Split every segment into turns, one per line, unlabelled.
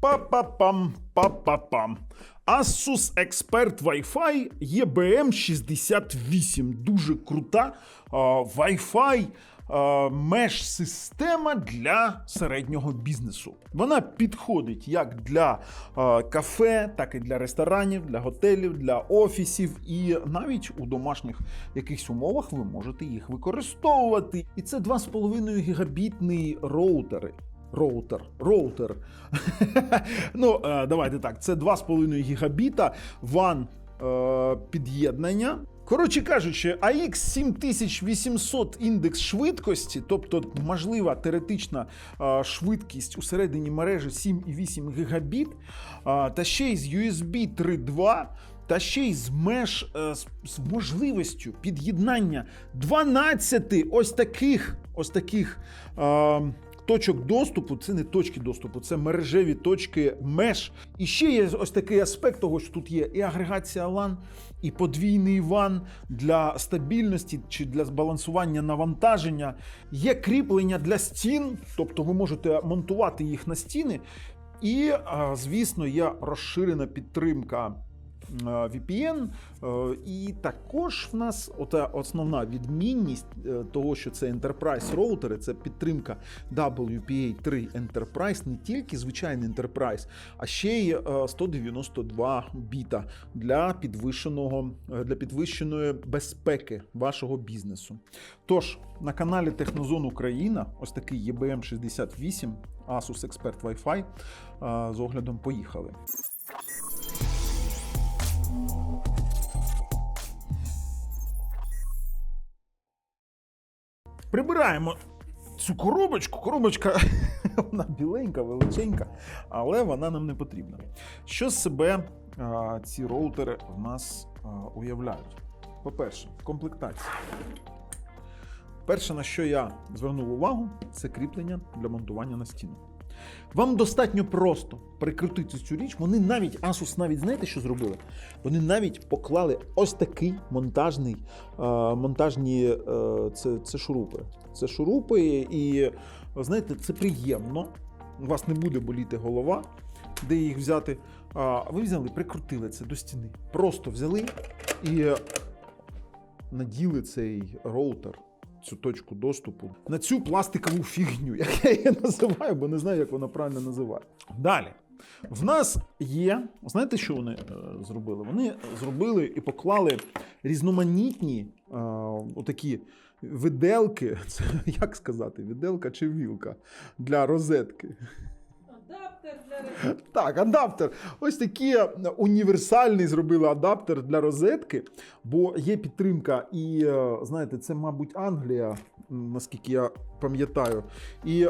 Па-па-пам, па-па-пам. Asus Expert Wi-Fi EBM 68. Дуже крута Wi-Fi меш система для середнього бізнесу. Вона підходить як для кафе, так і для ресторанів, для готелів, для офісів, і навіть у домашніх якихось умовах ви можете їх використовувати. І це 2,5 гігабітний роутери. Роутер, роутер. ну, е, давайте так. Це 2,5 гігабіта ван е, під'єднання. Коротше кажучи, AX 7800 індекс швидкості, тобто можлива теоретична е, швидкість у середині мережі 7,8 гігабіт, та ще й з USB 3.2. Та ще й з меж з можливістю під'єднання 12 ось таких ось таких е, точок доступу. Це не точки доступу, це мережеві точки меж. І ще є ось такий аспект того, що тут є і агрегація LAN, і подвійний WAN для стабільності чи для збалансування навантаження. Є кріплення для стін, тобто ви можете монтувати їх на стіни. І, звісно, є розширена підтримка. Е, VPN, е, і також в нас ота основна відмінність е, того, що це Enterprise роутери, це підтримка WPA3 Enterprise, не тільки звичайний Enterprise, а ще й е, 192 біта для підвищеного для підвищеної безпеки вашого бізнесу. Тож на каналі Технозон Україна, ось такий EBM 68 Asus Expert Wi-Fi з оглядом поїхали. Прибираємо цю коробочку. Коробочка вона біленька, величенька, але вона нам не потрібна. Що з себе а, ці роутери в нас а, уявляють? По-перше, комплектація. Перше, на що я звернув увагу, це кріплення для монтування на стіну. Вам достатньо просто прикрутити цю річ. Вони навіть Asus навіть знаєте, що зробили? Вони навіть поклали ось такий монтажний, е, монтажні е, це, це шурупи. Це шурупи, і знаєте, це приємно. У вас не буде боліти голова, де їх взяти. А ви взяли, прикрутили це до стіни. Просто взяли і наділи цей роутер цю точку доступу на цю пластикову фігню, як я її називаю, бо не знаю, як вона правильно називає. Далі. В нас є, знаєте, що вони е, зробили? Вони зробили і поклали різноманітні е, отакі виделки, це як сказати, виделка чи вілка для розетки. Так, адаптер. Ось такий універсальний зробили адаптер для розетки, бо є підтримка, і е, знаєте, це, мабуть, Англія, наскільки я пам'ятаю. І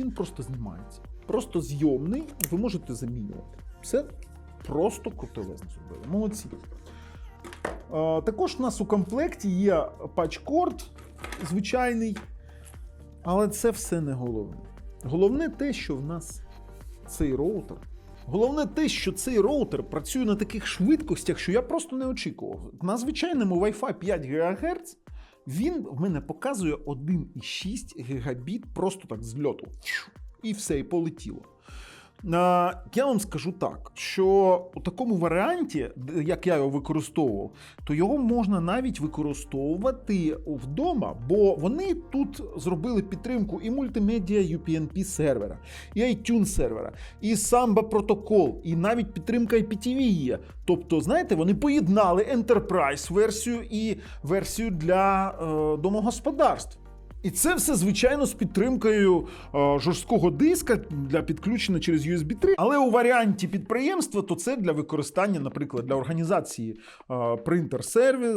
він, просто знімається. Просто зйомний, ви можете замінювати. Все просто крутелезно зробили. Молодці. Е, Також у нас у комплекті є патчкорд звичайний, але це все не головне. Головне те, що в нас цей роутер. Головне те, що цей роутер працює на таких швидкостях, що я просто не очікував. На звичайному Wi-Fi 5 ГГц він в мене показує 1,6 гігабіт просто так з льоту. І все, і полетіло. Я вам скажу так, що у такому варіанті, як я його використовував, то його можна навіть використовувати вдома, бо вони тут зробили підтримку і мультимедіа UPnP сервера, і iTunes сервера, і Samba протокол, і навіть підтримка IPTV є. Тобто, знаєте, вони поєднали Enterprise версію і версію для е, домогосподарств. І це все, звичайно, з підтримкою е, жорсткого диска для підключення через USB 3. Але у варіанті підприємства, то це для використання, наприклад, для організації е, принтер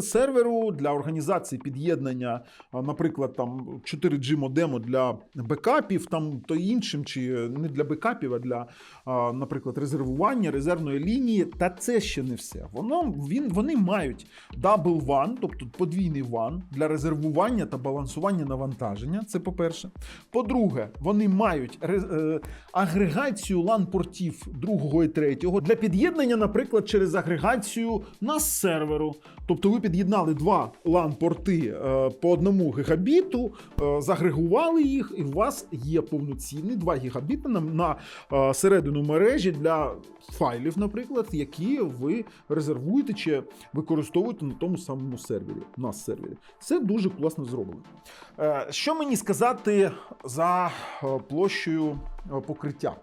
серверу, для організації під'єднання, е, наприклад, там 4G модему для бекапів, там то іншим, чи не для бекапів, а для, е, наприклад, резервування, резервної лінії. Та це ще не все. Воно він вони мають Double WAN, тобто подвійний WAN для резервування та балансування навантаження навантаження. Це по-перше. По-друге, вони мають е, агрегацію LAN-портів другого і третього для під'єднання, наприклад, через агрегацію NAS серверу. Тобто ви під'єднали два LAN-порти е, по одному гігабіту, е, загрегували їх, і у вас є повноцінний 2 гігабіти на, на середину мережі для файлів, наприклад, які ви резервуєте чи використовуєте на тому самому сервері, NAS сервері. Це дуже класно зроблено. Що мені сказати за е, площею е, покриття?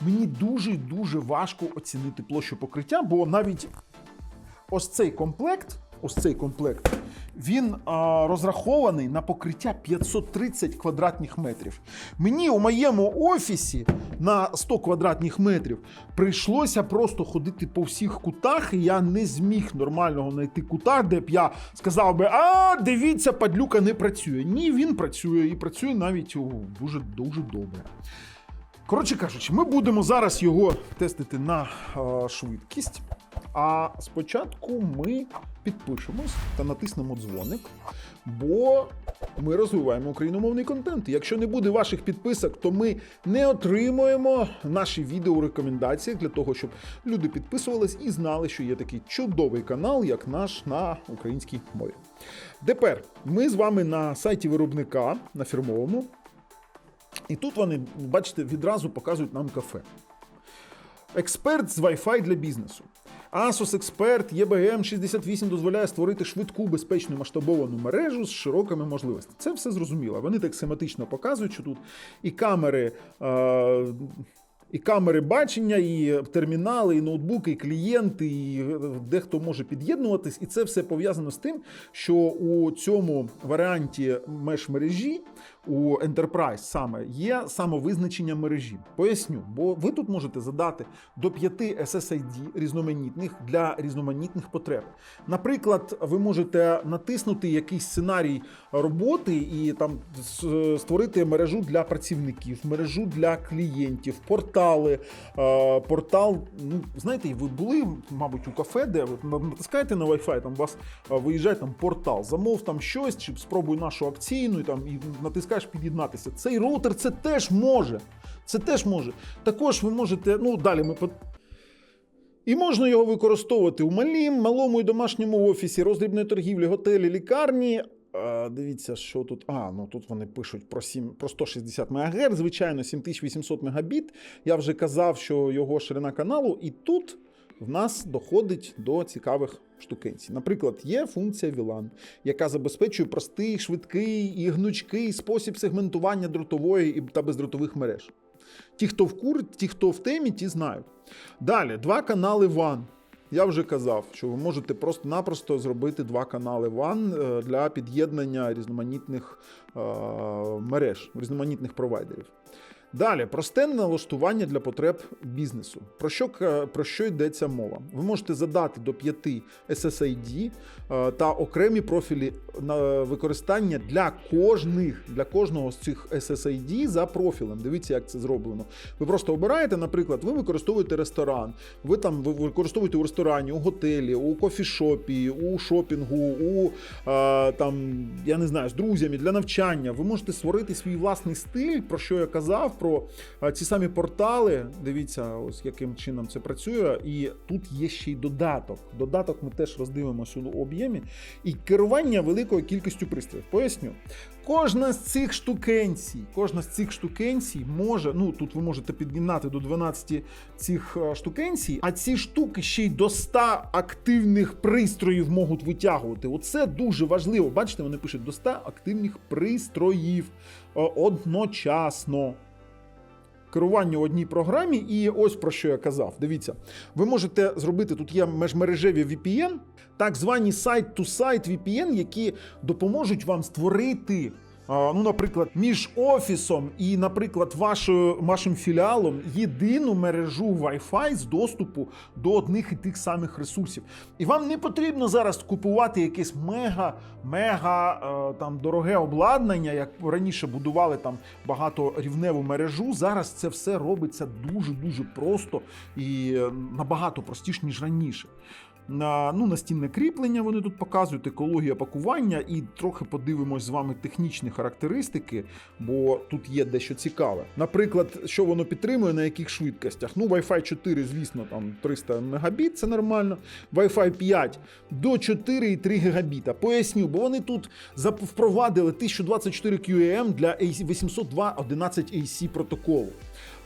Мені дуже-дуже важко оцінити площу покриття, бо навіть ось цей комплект, ось цей комплект, він а, розрахований на покриття 530 квадратних метрів. Мені у моєму офісі на 100 квадратних метрів прийшлося просто ходити по всіх кутах, і я не зміг нормального знайти кута, де б я сказав би: а дивіться, падлюка не працює. Ні, він працює і працює навіть о, дуже дуже добре. Коротше кажучи, ми будемо зараз його тестити на е, швидкість. А спочатку ми підпишемось та натиснемо дзвоник, бо ми розвиваємо україномовний контент. Якщо не буде ваших підписок, то ми не отримуємо наші відео у рекомендаціях для того, щоб люди підписувались і знали, що є такий чудовий канал, як наш на українській мові. Тепер ми з вами на сайті виробника на фірмовому. І тут вони, бачите, відразу показують нам кафе. Експерт з Wi-Fi для бізнесу. Asus Expert EBM 68 дозволяє створити швидку безпечну масштабовану мережу з широкими можливостями. Це все зрозуміло. Вони так семантично показують, що тут і камери. Е- і камери бачення, і термінали, і ноутбуки, і клієнти, і дехто може під'єднуватись. І це все пов'язано з тим, що у цьому варіанті меж мережі у Enterprise саме є самовизначення мережі. Поясню, бо ви тут можете задати до 5 SSID різноманітних для різноманітних потреб. Наприклад, ви можете натиснути якийсь сценарій роботи і там створити мережу для працівників, мережу для клієнтів, портали. Портал, ну знаєте, ви були, мабуть, у кафе, де ви натискаєте на Wi-Fi, там у вас виїжджає там портал, замов там щось, чи спробуй нашу акційну, і там і натискаєш під'єднатися. Цей роутер це теж може. Це теж може. Також ви можете, ну далі ми і можна його використовувати у малім, малому і домашньому офісі, роздрібної торгівлі, готелі, лікарні. Е, Дивіться, що тут. А, ну тут вони пишуть про 7, про 160 МГц, звичайно, 7800 Мбіт. Я вже казав, що його ширина каналу, і тут в нас доходить до цікавих штукенцій. Наприклад, є функція VLAN, яка забезпечує простий, швидкий і гнучкий спосіб сегментування дротової та бездротових мереж. Ті, хто в кур, ті, хто в темі, ті знають. Далі, два канали WAN. Я вже казав, що ви можете просто-напросто зробити два канали WAN е, для під'єднання різноманітних е, мереж, різноманітних провайдерів. Далі, просте налаштування для потреб бізнесу. Про що, про що йдеться мова? Ви можете задати до 5 SSID е, та окремі профілі на використання для кожних, для кожного з цих SSID за профілем. Дивіться, як це зроблено. Ви просто обираєте, наприклад, ви використовуєте ресторан, ви там ви використовуєте у ресторані, у готелі, у кофішопі, у шопінгу, у е, там, я не знаю, з друзями для навчання. Ви можете створити свій власний стиль, про що я казав, про ці самі портали. Дивіться, ось яким чином це працює. І тут є ще й додаток. Додаток ми теж роздивимося у об'ємі. І керування великою кількістю пристроїв. Поясню. Кожна з цих штукенцій, кожна з цих штукенцій може, ну тут ви можете під'єднати до 12 цих е, штукенцій, а ці штуки ще й до 100 активних пристроїв можуть витягувати. Оце дуже важливо. Бачите, вони пишуть до 100 активних пристроїв е, одночасно. Керування у одній програмі, і ось про що я казав. Дивіться, ви можете зробити тут є межмережеві VPN, так звані сайт-ту-сайт VPN, які допоможуть вам створити. Ну, наприклад, між офісом і, наприклад, вашою, вашим філіалом єдину мережу Wi-Fi з доступу до одних і тих самих ресурсів. І вам не потрібно зараз купувати якесь мега, мега е, там дороге обладнання, як раніше будували там багаторівневу мережу. Зараз це все робиться дуже дуже просто і е, набагато простіше, ніж раніше. На ну, настінне кріплення. Вони тут показують екологія пакування, і трохи подивимось з вами технічні характеристики, бо тут є дещо цікаве. Наприклад, що воно підтримує, на яких швидкостях. Ну, Wi-Fi 4, звісно, там 300 мегабіт, це нормально. Wi-Fi 5 до 4,3 гігабіта. Поясню, бо вони тут впровадили 1024 QAM для 802.11ac протоколу.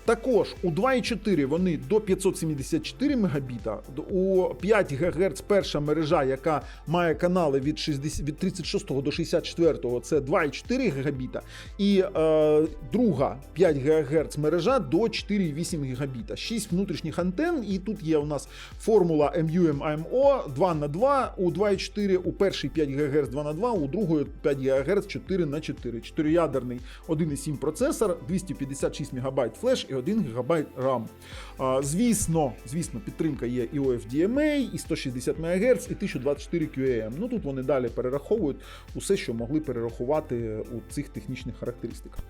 Також у 2.4 вони до 574 мегабіта, у 5 ГГц перша мережа, яка має канали від, 60, від 36 до 64, це 2,4 гігабіта, і е, друга 5 ГГц мережа до 4,8 гігабіта. 6 внутрішніх антенн, і тут є у нас формула MUM-AMO 2 на 2 у 2,4, у першій 5 ГГц 2 на 2, у другої 5 ГГц 4 на 4. Чотириядерний 1,7 процесор, 256 МБ флеш і 1 ГБ RAM. Звісно, звісно, підтримка є і OFDMA, і 160 МГц, і 1024 QAM. Ну тут вони далі перераховують усе, що могли перерахувати у цих технічних характеристиках.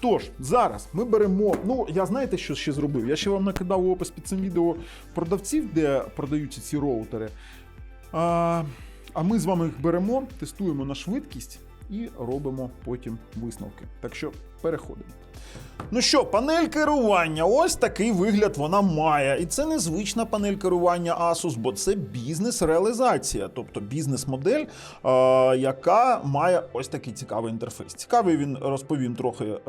Тож, зараз ми беремо. Ну, я знаєте, що ще зробив? Я ще вам накидав опис під цим відео продавців, де продаються ці роутери. А, а ми з вами їх беремо, тестуємо на швидкість і робимо потім висновки. Так що переходимо. Ну що, панель керування, ось такий вигляд вона має. І це незвична панель керування Asus, бо це бізнес-реалізація, тобто бізнес-модель, е, яка має ось такий цікавий інтерфейс. Цікавий він розповім трохи е,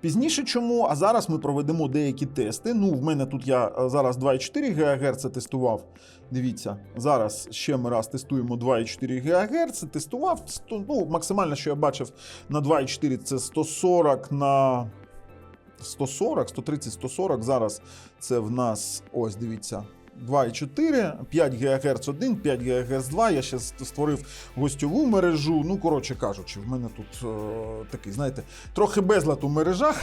пізніше, чому. А зараз ми проведемо деякі тести. Ну, в мене тут я е, зараз 2,4 ГГц тестував. Дивіться, зараз ще ми раз тестуємо 2,4 ГГц. Тестував ну, максимально, що я бачив на 2,4 це 140 на 140, 130, 140. Зараз це в нас, ось дивіться. 2,4, 5 ГГц 1, 5 ГГц 2. Я ще створив гостьову мережу. Ну, коротше кажучи, в мене тут е, такий, знаєте, трохи безлад у мережах,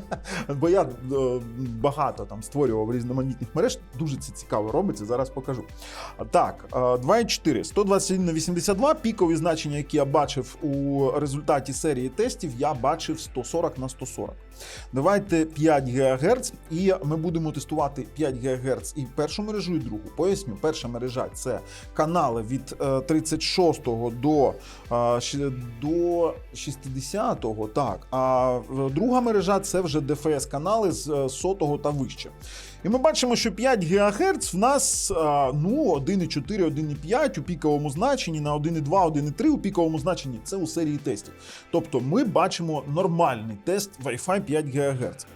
бо я е, багато там створював різноманітних мереж. Дуже це цікаво робиться. Зараз покажу. Так, е, 2,4, 121 на 82. Пікові значення, які я бачив у результаті серії тестів, я бачив 140 на 140. Давайте 5 ГГц, і ми будемо тестувати 5 ГГц і першу мережу, і другу. Поясню, перша мережа це канали від е, 36 до, е, до 60, так. А е, друга мережа це вже ДФС канали з е, сотого та вище. І ми бачимо, що 5 ГГц в нас ну 1,4, 1,5 у піковому значенні на 1,2, 1,3 у піковому значенні. Це у серії тестів. Тобто ми бачимо нормальний тест Wi-Fi 5 ГГц.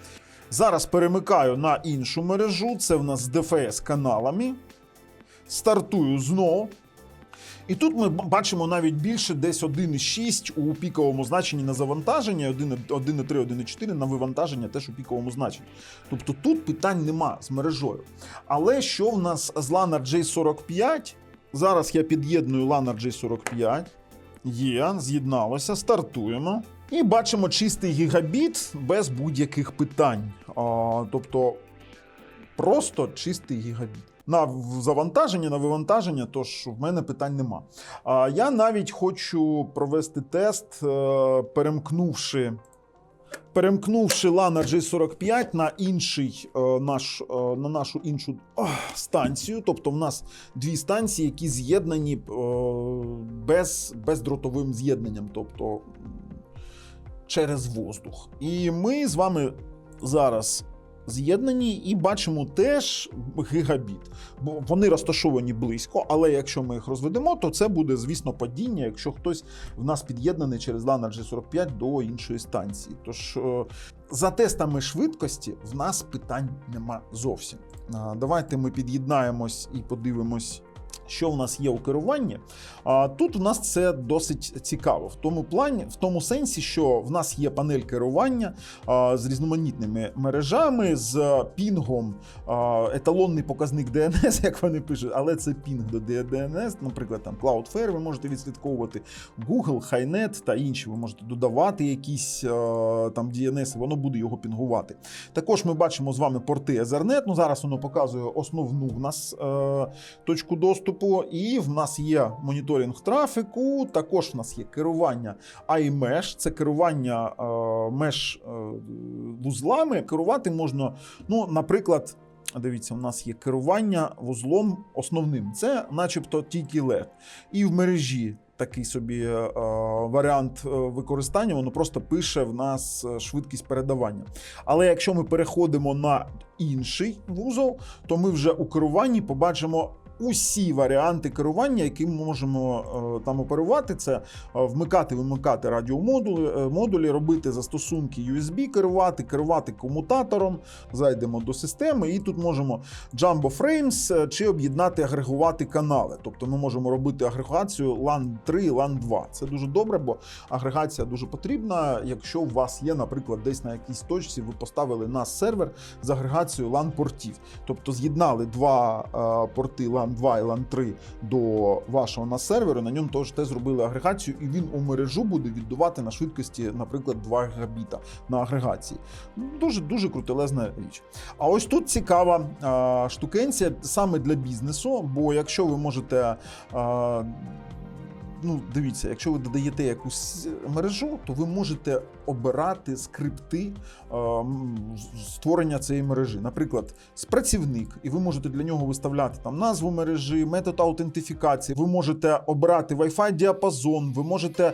Зараз перемикаю на іншу мережу. Це в нас з ДФС каналами. Стартую знову. І тут ми бачимо навіть більше десь 1,6 у піковому значенні на завантаження, 1,3, 1,4 на вивантаження теж у піковому значенні. Тобто тут питань нема з мережою. Але що в нас з LAN J45? Зараз я під'єдную LAN J45. Є, з'єдналося, стартуємо. І бачимо чистий гігабіт без будь-яких питань. А, тобто просто чистий гігабіт. На завантаження, на вивантаження, тож в мене питань нема. А я навіть хочу провести тест, е, перемкнувши. Перемкнувши LAN J45 на інший е, наш, е, на нашу іншу станцію, тобто в нас дві станції, які з'єднані без, бездротовим з'єднанням, тобто через воздух. І ми з вами зараз з'єднані і бачимо теж гігабіт. Бо вони розташовані близько, але якщо ми їх розведемо, то це буде, звісно, падіння, якщо хтось в нас під'єднаний через LAN G45 до іншої станції. Тож е, за тестами швидкості в нас питань нема зовсім. Давайте ми під'єднаємось і подивимось. Що в нас є у керуванні? А тут у нас це досить цікаво. В тому плані, в тому сенсі, що в нас є панель керування а, з різноманітними мережами, з пінгом, а, еталонний показник DNS, як вони пишуть, але це пінг до DNS, наприклад, там Cloudflare ви можете відслідковувати, Google, Highnet та інші. Ви можете додавати якісь а, там DNS, воно буде його пінгувати. Також ми бачимо з вами порти Ethernet. Ну зараз воно показує основну в нас е, точку доступу, і в нас є моніторинг трафіку. Також в нас є керування iMesh, це керування е, меш е, вузлами. Керувати можна, ну, наприклад. дивіться, у нас є керування вузлом основним. Це, начебто, тільки LED. І в мережі такий собі е, варіант е, використання, воно просто пише в нас швидкість передавання. Але якщо ми переходимо на інший вузол, то ми вже у керуванні побачимо. Усі варіанти керування, які ми можемо е, там оперувати, це е, вмикати, вимикати радіомодулі, е, модулі, робити застосунки USB, керувати, керувати комутатором. Зайдемо до системи, і тут можемо Jumbo Frames чи об'єднати, агрегувати канали. Тобто ми можемо робити агрегацію LAN 3, LAN 2. Це дуже добре, бо агрегація дуже потрібна. Якщо у вас є, наприклад, десь на якійсь точці, ви поставили на сервер з агрегацією LAN портів. Тобто з'єднали два порти LAN 2 і LAN 3 до вашого на серверу. На ньому теж те зробили агрегацію, і він у мережу буде віддавати на швидкості, наприклад, 2 гігабіта на агрегації. Дуже дуже крутелезна річ. А ось тут цікава а, штукенція саме для бізнесу. Бо якщо ви можете. Е, Ну, дивіться, якщо ви додаєте якусь мережу, то ви можете обирати скрипти е, створення цієї мережі. Наприклад, спрацівник, і ви можете для нього виставляти там назву мережі, метод аутентифікації. Ви можете обирати Wi-Fi діапазон, ви можете е,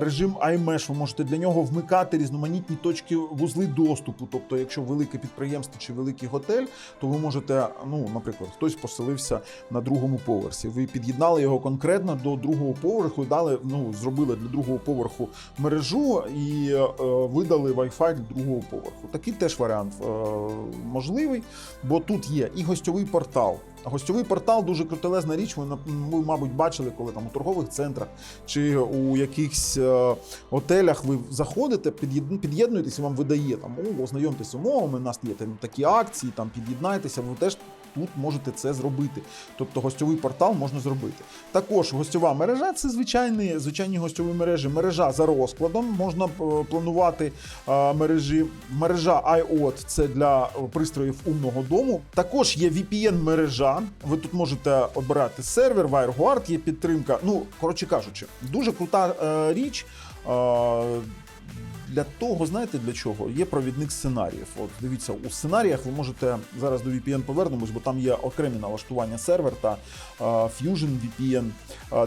режим iMesh, ви можете для нього вмикати різноманітні точки вузли доступу. Тобто, якщо велике підприємство чи великий готель, то ви можете, ну, наприклад, хтось поселився на другому поверсі. Ви під'єднали його конкретно до другого поверху, дали, ну, зробили для другого поверху мережу і е, видали Wi-Fi для другого поверху. Такий теж варіант е, можливий, бо тут є і гостьовий портал. Гостьовий портал дуже крутелезна річ. Ви, ви, мабуть, бачили, коли там у торгових центрах чи у якихось е, готелях ви заходите, під'єднуєтесь і вам видає там, ознайомтеся з умовами, у нас є там такі акції, там під'єднайтеся, ви теж тут можете це зробити. Тобто гостьовий портал можна зробити. Також гостьова мережа це звичайні, звичайні гостьові мережі. Мережа за розкладом можна е, планувати е, мережі. Мережа IOT – це для е, пристроїв умного дому. Також є VPN-мережа. Ви тут можете обирати сервер, WireGuard, є підтримка. Ну, коротше кажучи, дуже крута річ. Для того, знаєте для чого? Є провідник сценаріїв. От дивіться, у сценаріях ви можете зараз до VPN повернемось, бо там є окремі налаштування сервер та Fusion VPN.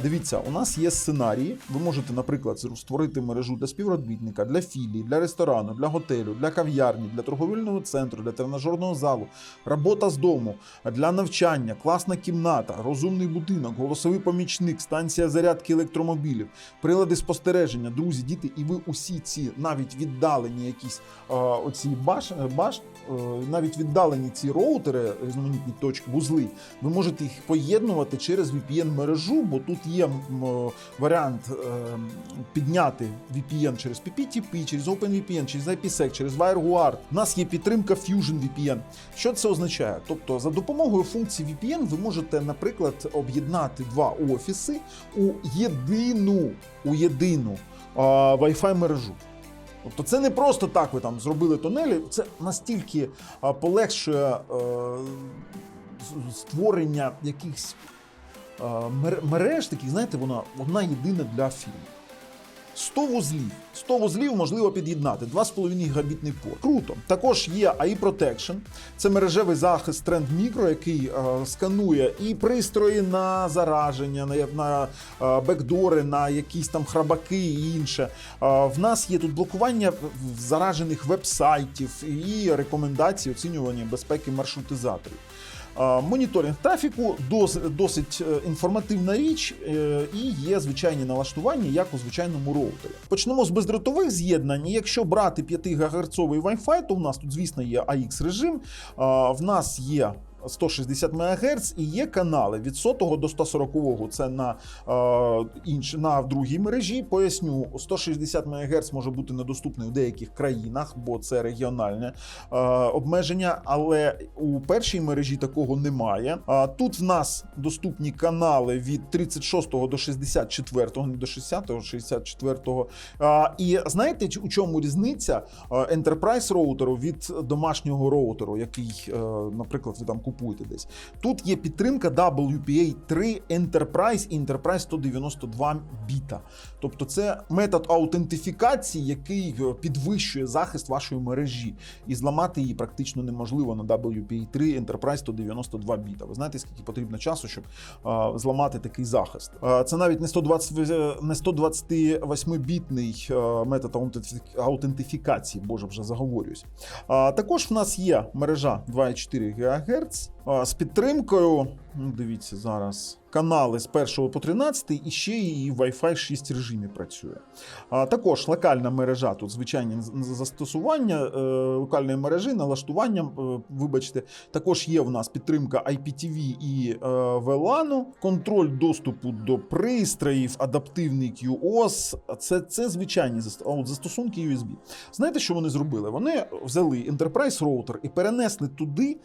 Дивіться, у нас є сценарії. Ви можете, наприклад, створити мережу для співробітника, для філії, для ресторану, для готелю, для кав'ярні, для торговельного центру, для тренажерного залу, робота з дому, для навчання, класна кімната, розумний будинок, голосовий помічник, станція зарядки електромобілів, прилади спостереження, друзі, діти, і ви усі ці навіть віддалені якісь оці баш, баш е, навіть віддалені ці роутери, різноманітні точки, вузли, ви можете їх поєднувати через VPN-мережу, бо тут є е, варіант е, підняти VPN через PPTP, через OpenVPN, через IPsec, через WireGuard. У нас є підтримка Fusion VPN. Що це означає? Тобто, за допомогою функції VPN ви можете, наприклад, об'єднати два офіси у єдину, у єдину Wi-Fi мережу. Тобто це не просто так ви там зробили тунелі, це настільки полегшує е, створення якихось е, мер- мереж, таких, знаєте, вона одна єдина для фільму. 100 вузлів. 100 вузлів можливо під'єднати. 2,5 гігабітний порт. Круто. Також є AI Protection. Це мережевий захист Trend Micro, який е, сканує і пристрої на зараження, на, на е, бекдори, на якісь там храбаки і інше. Е, в нас є тут блокування заражених веб-сайтів і рекомендації оцінювання безпеки маршрутизаторів. Моніторинг трафіку дос- досить е, інформативна річ, е, і є звичайні налаштування, як у звичайному роутері. Почнемо з бездротових з'єднань. Якщо брати 5 ГГц Wi-Fi, то в нас тут, звісно, є AX режим. В нас є 160 МГц і є канали від 100 до 140. Це на, е, інш, на другій мережі. Поясню, 160 МГц може бути недоступний у деяких країнах, бо це регіональне е, обмеження. Але у першій мережі такого немає. А тут в нас доступні канали від 36 до 64, не до 60, 64. А, і знаєте, у чому різниця е, Enterprise роутеру від домашнього роутеру, який, е, наприклад, ви там купили купуєте десь. Тут є підтримка WPA 3 Enterprise і Enterprise 192 біта. Тобто це метод аутентифікації, який е, підвищує захист вашої мережі. І зламати її практично неможливо на WPA 3 Enterprise 192 біта. Ви знаєте, скільки потрібно часу, щоб е, зламати такий захист? Е, це навіть не 120, е, не 128-бітний е, метод аутентифікації, боже, вже заговорююсь. А, також в нас є мережа 2,4 ГГц а, з підтримкою. Ну, дивіться зараз. Канали з 1 по 13 і ще і Wi-Fi 6 режимі працює. А, також локальна мережа, тут звичайні застосування е, локальної мережі, налаштування, е, вибачте, також є в нас підтримка IPTV і е, VLAN, контроль доступу до пристроїв, адаптивний QoS. Це, це звичайні заст- застосунки USB. Знаєте, що вони зробили? Вони взяли Enterprise роутер і перенесли туди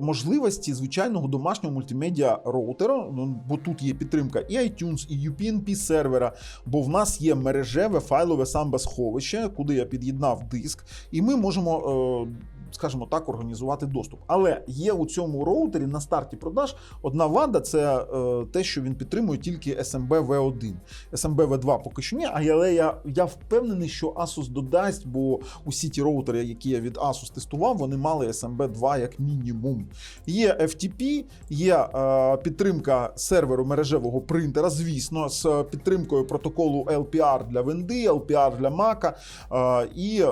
можливості звичайного домашнього мультимедіа роутера. Ну, бо тут є підтримка і iTunes, і UPnP сервера, бо в нас є мережеве файлове самбасховище, куди я під'єднав диск, і ми можемо. Е, Скажімо так, організувати доступ. Але є у цьому роутері на старті продаж одна вада це е, те, що він підтримує тільки SMB V1. SMB V2 поки що ні, але я, я впевнений, що Asus додасть, бо усі ті роутери, які я від Asus тестував, вони мали SMB 2 як мінімум. Є FTP, є е, підтримка серверу мережевого принтера, звісно, з підтримкою протоколу LPR для Венди, LPR для Mac. Е, і,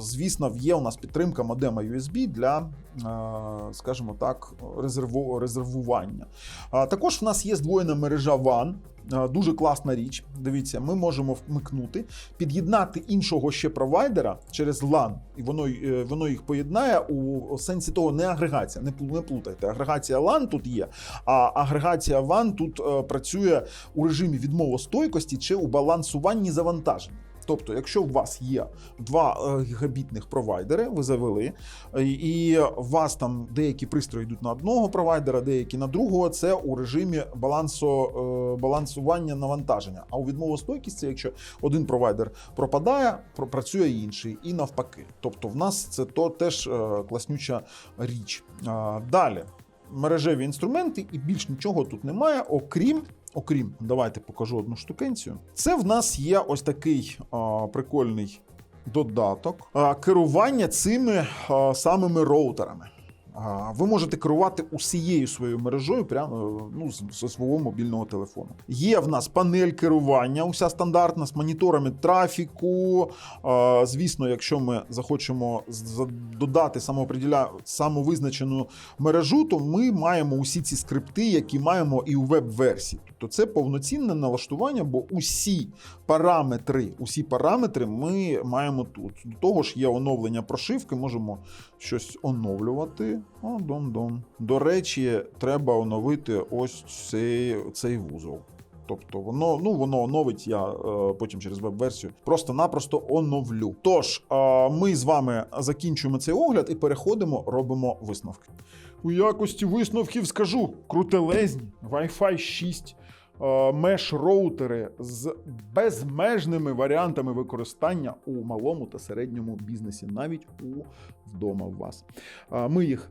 звісно, є у нас підтримка модема USB для, е, скажімо так, резерву, резервування. Також в нас є здвоєна мережа WAN. Дуже класна річ. Дивіться, ми можемо вмикнути, під'єднати іншого ще провайдера через LAN, і воно, е, воно їх поєднає у сенсі того, не агрегація, не не плутайте. Агрегація LAN тут є, а агрегація WAN тут е, працює у режимі відмовостойкості чи у балансуванні завантажень. Тобто, якщо у вас є два е, гігабітних провайдери, ви завели, і у вас там деякі пристрої йдуть на одного провайдера, деякі на другого, це у режимі балансу, е, балансування навантаження. А у відмовостойкість це якщо один провайдер пропадає, про- працює інший, і навпаки. Тобто, в нас це то теж е, класнюча річ. Далі мережеві інструменти, і більш нічого тут немає, окрім. Окрім, давайте покажу одну штукенцію. Це в нас є ось такий а, прикольний додаток а, керування цими а, самими роутерами. Ви можете керувати усією своєю мережею прямо ну, зі свого мобільного телефону. Є в нас панель керування, уся стандартна з моніторами трафіку. Звісно, якщо ми захочемо додати самовизначену мережу, то ми маємо усі ці скрипти, які маємо і у веб-версії. Тобто це повноцінне налаштування, бо усі параметри, усі параметри ми маємо тут. До того ж, є оновлення прошивки, можемо щось оновлювати. О, дом-дом. До речі, треба оновити ось цей, цей вузол. Тобто воно ну воно оновить, я е, потім через веб-версію просто-напросто оновлю. Тож е, ми з вами закінчуємо цей огляд і переходимо, робимо висновки. У якості висновків скажу: крутелезні, Wi-Fi 6, е, меш роутери з безмежними варіантами використання у малому та середньому бізнесі, навіть у вдома у вас. Е, Ми їх